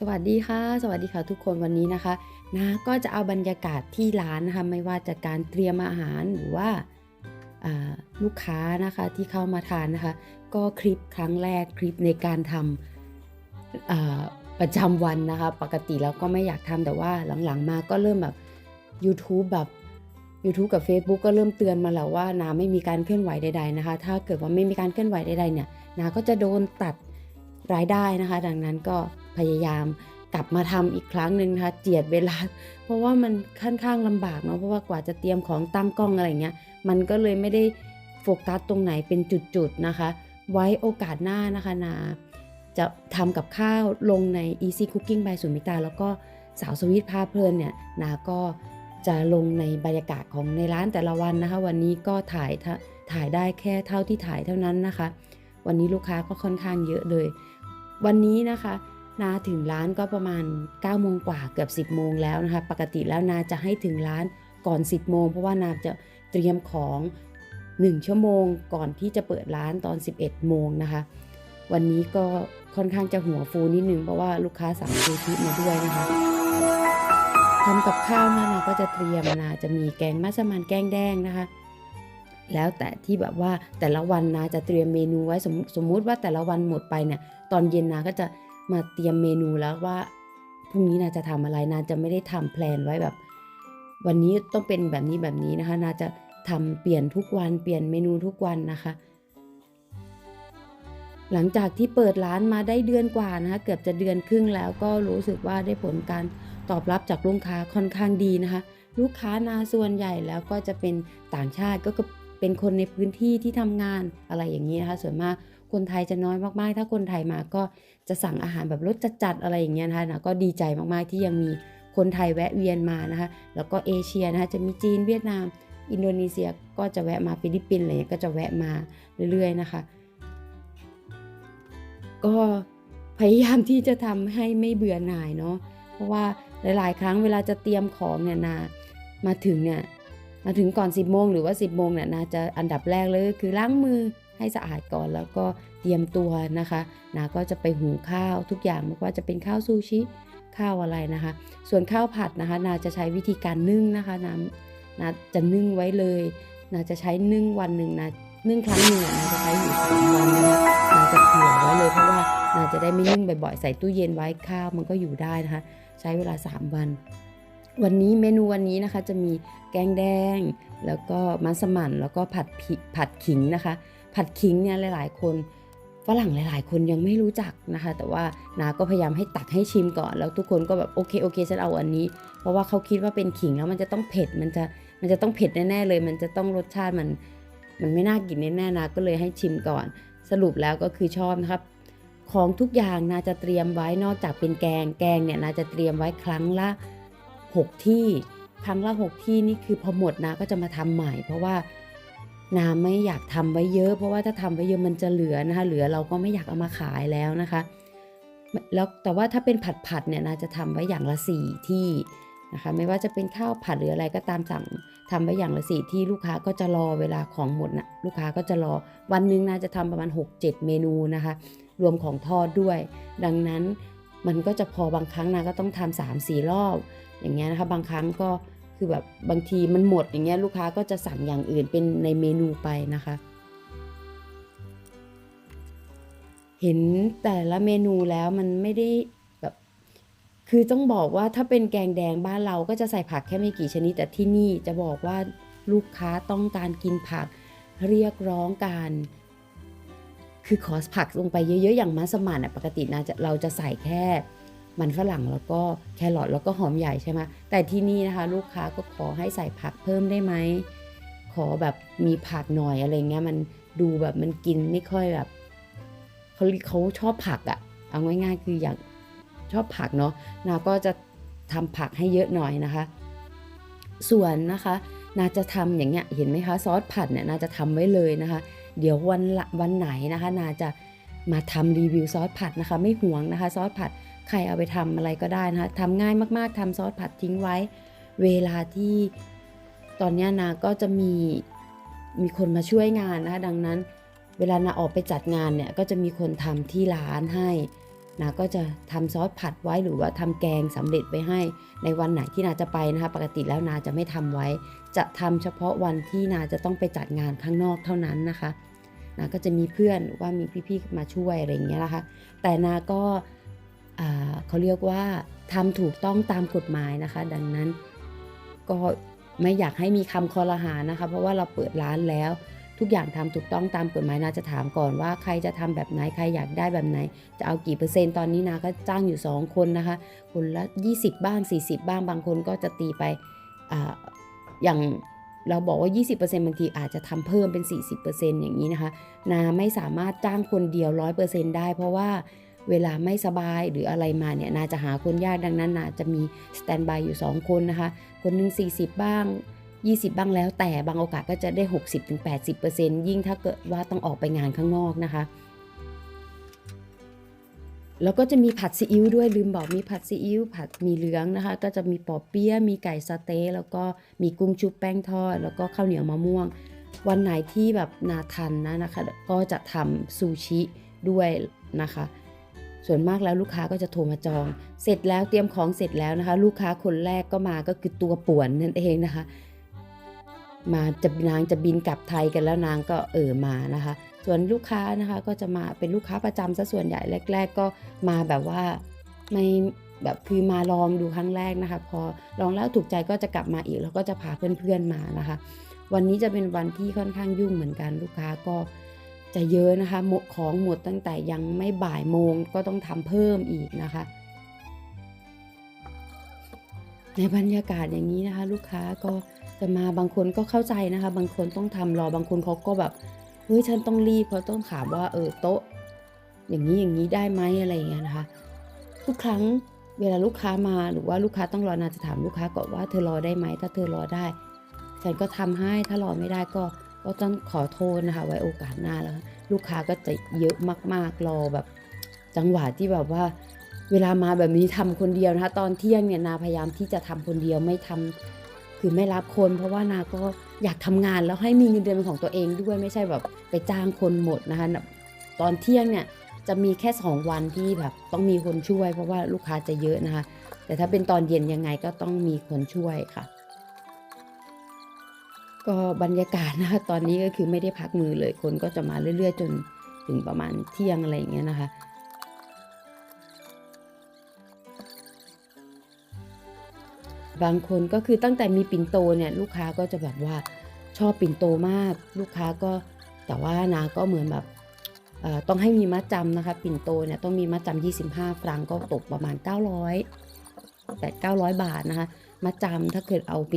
สวัสดีค่ะ สวัสดีค่ะทุกคนวันนี้นะคะนะก็จะเอาบรรยากาศที่ร้านนะคะไม่ว่าจะการเตรียมอาหารหรือว่าลูกค้านะคะที่เข้ามาทานนะคะ ก็คลิปครั้งแรกคลิปในการทำประจำวันนะคะ ปกติแล้วก็ไม่อยากทำแต่ว่าหลังๆมาก็เริ่มแบบ YouTube แบบ YouTube กับ Facebook ก็เริ่มเตือนมาแล้วว่านาไม่มีการเคลื่อนไหวใดๆนะคะ ถ้าเกิดว่าไม่มีการเคลื่อนไหวใดๆเนี่ยนาก็จะโดนตัด รายได้นะคะ ดังนั้นก็พยายามกลับมาทำอีกครั้งหนึ่งนะคะเจียดเวลา เพราะว่ามันค่อนข้างลำบากเนาะเพราะว่ากว่าจะเตรียมของตั้งกล้องอะไรเงี้ยมันก็เลยไม่ได้โฟกัสตรงไหนเป็นจุดๆนะคะ ไว้โอกาสหน้านะคะนาจะทำกับข้าวลงใน Easy Cooking by สุมิตา แล้วก็สาวสวิตพาเพลินเนี่ยนาก็จะลงในบรรยากาศของในร้านแต่ละวันนะคะ วันนี้ก็ถ่ายถ่ายได้แค่เท่าที่ถ่ายเท่านั้นนะคะ วันนี้ลูกค้าก็ค่อนข้างเยอะเลย วันนี้นะคะนาถึงร้านก็ประมาณ9โมงกว่าเกือบ 10โมงแล้วนะคะ ปกติแล้วนาจะให้ถึงร้านก่อน 10โมงเพราะว่านาจะเตรียมของ 1 ชั่วโมงก่อนที่จะเปิดร้านตอน 11 โมงนะคะ วันนี้ก็ค่อนข้างจะหัวฟูนิดนึงเพราะว่าลูกค้าสั่งซูชิมาด้วยนะคะทำกับข้าวนะนาก็จะเตรียมนาจะมีแกงมัสมั่นแกงแดงนะคะ แล้วแต่ที่แบบว่าแต่ละวันนาจะเตรียมเมนูไว้สมสมมุติว่าแต่ละวันหมดไปเนี่ยตอนเย็นนาก็จะมาเตรียมเมนูแล้วว่าพรุ่งนี้นาจะทำอะไรนาจะไม่ได้ทำแพลนไว้แบบ วันนี้ต้องเป็นแบบนี้แบบนี้นะคะ นาจะทำเปลี่ยนทุกวันเปลี่ยนเมนูทุกวันนะคะ หลังจากที่เปิดร้านมาได้เดือนกว่านะคะเกือบจะเดือนครึ่งแล้วก็รู้สึกว่าได้ผลการตอบรับจากลูกค้าค่อนข้างดีนะคะ ลูกค้านาส่วนใหญ่แล้วก็จะเป็นต่างชาติก็ เป็นคนในพื้นที่ที่ทำงานอะไรอย่างนี้นะคะ ส่วนมากคนไทยจะน้อยมากๆ ถ้าคนไทยมาก็จะสั่งอาหารแบบรสจัดๆอะไรอย่างเงี้ยนะคะนะก็ดีใจมากๆที่ยังมีคนไทยแวะเวียนมานะคะ แล้วก็เอเชียนะคะจะมีจีนเวียดนาม อินโดนีเซียก็จะแวะมาฟิลิปปินส์อะไรเงี้ยก็จะแวะมาเรื่อยๆนะคะ ก็พยายามที่จะทำให้ไม่เบื่อหน่ายเนาะเพราะว่าหลาย ๆ ครั้งเวลาจะเตรียมของเนี่ยนามาถึงเนี่ย มาถึงก่อน 10โมงหรือว่า 10โมงเนี่ยนาจะอันดับแรกเลยคือล้างมือให้สะอาดก่อนแล้วก็เตรียมตัวนะคะนาก็จะไปหุงข้าวทุกอย่างไม่ว่าจะเป็นข้าวซูชิข้าวอะไรนะคะ ส่วนข้าวผัดนะคะ นาจะใช้วิธีการนึ่งนะคะนานาจะนึ่งไว้เลย นาจะใช้นึ่งวันหนึ่งนานึ่งครั้งหนึ่งนาจะใช้อยู่สามวันนะคะนาจะเผื่อไว้เลยเพราะว่านาจะได้ไม่นึ่งบ่อยๆใส่ตู้เย็นไว้ข้าวมันก็อยู่ได้นะคะ ใช้เวลา 3 วัน วันนี้เมนูวันนี้นะคะจะมีแกงแดง แล้วก็มัสมั่นแล้วก็ผัดผิผัดขิงนะคะ ผัดขิงเนี่ยหลาย ๆ คนฝรั่งหลาย ๆ คนยังไม่รู้จักนะคะ แต่ว่านาก็พยายามให้ตักให้ชิมก่อน แล้วทุกคนก็แบบโอเคโอเคฉันเอาอันนี้ เพราะว่าเขาคิดว่าเป็นขิงแล้วมันจะต้องเผ็ดมันจะมันจะต้องเผ็ดแน่ๆเลย มันจะต้องรสชาติมันมันไม่น่ากินแน่ๆนะก็เลยให้ชิมก่อน สรุปแล้วก็คือชอบนะครับของทุกอย่างนาจะเตรียมไว้นอกจากเป็นแกงแกงเนี่ยนาจะเตรียมไว้ครั้งละ 6 ที่ครั้งละ 6 ที่นี่คือพอหมดนาก็จะมาทำใหม่ เพราะว่านาไม่อยากทำไว้เยอะ เพราะว่าถ้าทำไว้เยอะมันจะเหลือนะคะเหลือเราก็ไม่อยากเอามาขายแล้วนะคะแล้วแต่ว่าถ้าเป็นผัดผัดเนี่ยนาจะทำไว้อย่างละ4ที่นะคะไม่ว่าจะเป็นข้าวผัดหรืออะไรก็ตามสั่งทำไว้อย่างละสี่ที่ลูกค้าก็จะรอเวลาของหมดนะลูกค้าก็จะรอวันหนึงนาจะทำประมาณ 6-7 เมนูนะคะ รวมของทอดด้วย ดังนั้น มันก็จะพอบางครั้งนาก็ต้องทำสามสี่รอบ อย่างเงี้ยนะคะบางครั้งก็คือแบบบางทีมันหมดอย่างเงี้ยลูกค้าก็จะสั่งอย่างอื่นเป็นในเมนูไปนะคะ เห็นแต่ละเมนูแล้วมันไม่ได้แบบคือต้องบอกว่าถ้าเป็นแกงแดงบ้านเราก็จะใส่ผักแค่ไม่กี่ชนิด แต่ที่นี่จะบอกว่าลูกค้าต้องการกินผักเรียกร้องการ คือขอผักลงไปเยอะๆ อย่างมัสมั่นอะปกตินะจะเราจะใส่แค่มันฝรั่งแล้วก็แครอทแล้วก็หอมใหญ่ใช่ไหมแต่ที่นี่นะคะ ลูกค้าก็ขอให้ใส่ผักเพิ่มได้ไหม ขอแบบมีผักหน่อยอะไรเงี้ยมันดูแบบมันกินไม่ค่อยแบบเขาเขาชอบผักอะเอาง่าย ๆ คืออยากชอบผักเนาะนาก็จะทำผักให้เยอะหน่อยนะคะ ส่วนนะคะ นาจะทำอย่างเงี้ยเห็นไหมคะซอสผัดเนี่ยนาจะทำไว้เลยนะคะ เดี๋ยววันวันไหนนะคะนาจะมาทำรีวิวซอสผัดนะคะ ไม่ห่วงนะคะ ซอสผัดใครเอาไปทำอะไรก็ได้นะคะทำง่ายมากๆทำซอสผัดทิ้งไว้ เวลาที่ตอนนี้นาก็จะมีมีคนมาช่วยงานนะคะ ดังนั้น เวลานาออกไปจัดงานเนี่ยก็จะมีคนทำที่ร้านให้ นาก็จะทำซอสผัดไว้หรือว่าทำแกงสำเร็จไว้ให้ในวันไหนที่นาจะไปนะคะ ปกติแล้วนาจะไม่ทำไว้ จะทำเฉพาะวันที่นาจะต้องไปจัดงานข้างนอกเท่านั้นนะคะนาก็จะมีเพื่อนหรือว่ามีพี่ๆมาช่วยอะไรอย่างเงี้ยนะคะ แต่นาก็เขาเรียกว่าทำถูกต้องตามกฎหมายนะคะ ดังนั้นก็ไม่อยากให้มีคำคอรหานะคะ เพราะว่าเราเปิดร้านแล้ว ทุกอย่างทำถูกต้องตามกฎหมายนาจะถามก่อนว่าใครจะทำแบบไหนใครอยากได้แบบไหน จะเอากี่เปอร์เซ็นต์ตอนนี้นาก็จ้างอยู่ 2 คนนะคะ คนละ 20 บ้าง 40 บ้างบางคนก็จะตีไปออย่างเราบอกว่า 20%บางทีอาจจะทำเพิ่มเป็น 40%อย่างนี้นะคะนาไม่สามารถจ้างคนเดียว 100%ได้เพราะว่าเวลาไม่สบายหรืออะไรมาเนี่ยนาจะหาคนยากดังนั้นนาจะมีสแตนบายอยู่ 2 คนนะคะ คนหนึ่ง40 บ้าง 20 บ้างแล้วแต่บางโอกาสก็จะได้ 60-80%ยิ่งถ้าเกิดว่าต้องออกไปงานข้างนอกนะคะ แล้วก็จะมีผัดซีอิ๊วด้วยลืมบอกมีผัดซีอิ๊วผัดมีเหลืองนะคะ ก็จะมีปอเปี๊ยะมีไก่สเต๊ะแล้วก็มีกุ้งชุบแป้งทอด แล้วก็ข้าวเหนียวมะม่วง วันไหนที่แบบนาทันนะนะคะ ก็จะทำซูชิด้วยนะคะส่วนมากแล้วลูกค้าก็จะโทรมาจอง เสร็จแล้วเตรียมของเสร็จแล้วนะคะ ลูกค้าคนแรกก็มาก็คือตัวป่วนนั่นเองนะคะ มาจะนางจะบินกลับไทยกันแล้วนางก็เออมานะคะ ส่วนลูกค้านะคะก็จะมาเป็นลูกค้าประจำซะส่วนใหญ่แรก ๆ ก็มาแบบว่าไม่แบบคือมาลองดูครั้งแรกนะคะ พอลองแล้วถูกใจก็จะกลับมาอีก แล้วก็จะพาเพื่อนๆมานะคะ วันนี้จะเป็นวันที่ค่อนข้างยุ่งเหมือนกันลูกค้าก็จะเยอะนะคะหมดของหมดตั้งแต่ยังไม่บ่ายโมงก็ต้องทำเพิ่มอีกนะคะ ในบรรยากาศอย่างนี้นะคะ ลูกค้าก็จะมาบางคนก็เข้าใจนะคะ บางคนต้องทำรอบางคนเขาก็แบบเฮ้ยฉันต้องรีบเพราะต้องถามว่าเออโต๊ะ อย่างนี้อย่างนี้ได้ไหมอะไรอย่างเงี้ยนะคะ ทุกครั้งเวลาลูกค้ามาหรือว่าลูกค้าต้องรอนานจะถามลูกค้าก่อนว่าเธอรอได้ไหมถ้าเธอรอได้ฉันก็ทำให้ถ้ารอไม่ได้ก็ก็ต้องขอโทษนะคะ ไว้โอกาสหน้าแล้ว ลูกค้าก็จะเยอะมากๆรอแบบ จังหวะที่แบบว่า เวลามาแบบนี้ทำคนเดียวนะคะ ตอนเที่ยงเนี่ยนาพยายามที่จะทำคนเดียวไม่ทำคือไม่รับคน เพราะว่านาก็อยากทำงานแล้วให้มีเงินเดือนเป็นของตัวเองด้วยไม่ใช่แบบไปจ้างคนหมดนะคะตอนเที่ยงเนี่ยจะมีแค่ 2 วันที่แบบต้องมีคนช่วย เพราะว่าลูกค้าจะเยอะนะคะ แต่ถ้าเป็นตอนเย็นยังไงก็ต้องมีคนช่วยค่ะ ก็บรรยากาศนะคะตอนนี้ก็คือไม่ได้พักมือเลยคนก็จะมาเรื่อย ๆ จนถึงประมาณเที่ยงอะไรอย่างเงี้ยนะคะ บางคนก็คือตั้งแต่มีปิ่นโตเนี่ยลูกค้าก็จะแบบว่าชอบปิ่นโตมาก ลูกค้าก็แต่ว่านาก็เหมือนแบบต้องให้มีมัดจำนะคะ ปิ่นโตเนี่ยต้องมีมัดจำ25 ฟรังก็ตกประมาณ 900 8 900 บาทนะคะมัดจำถ้าเกิดเอาปิ่น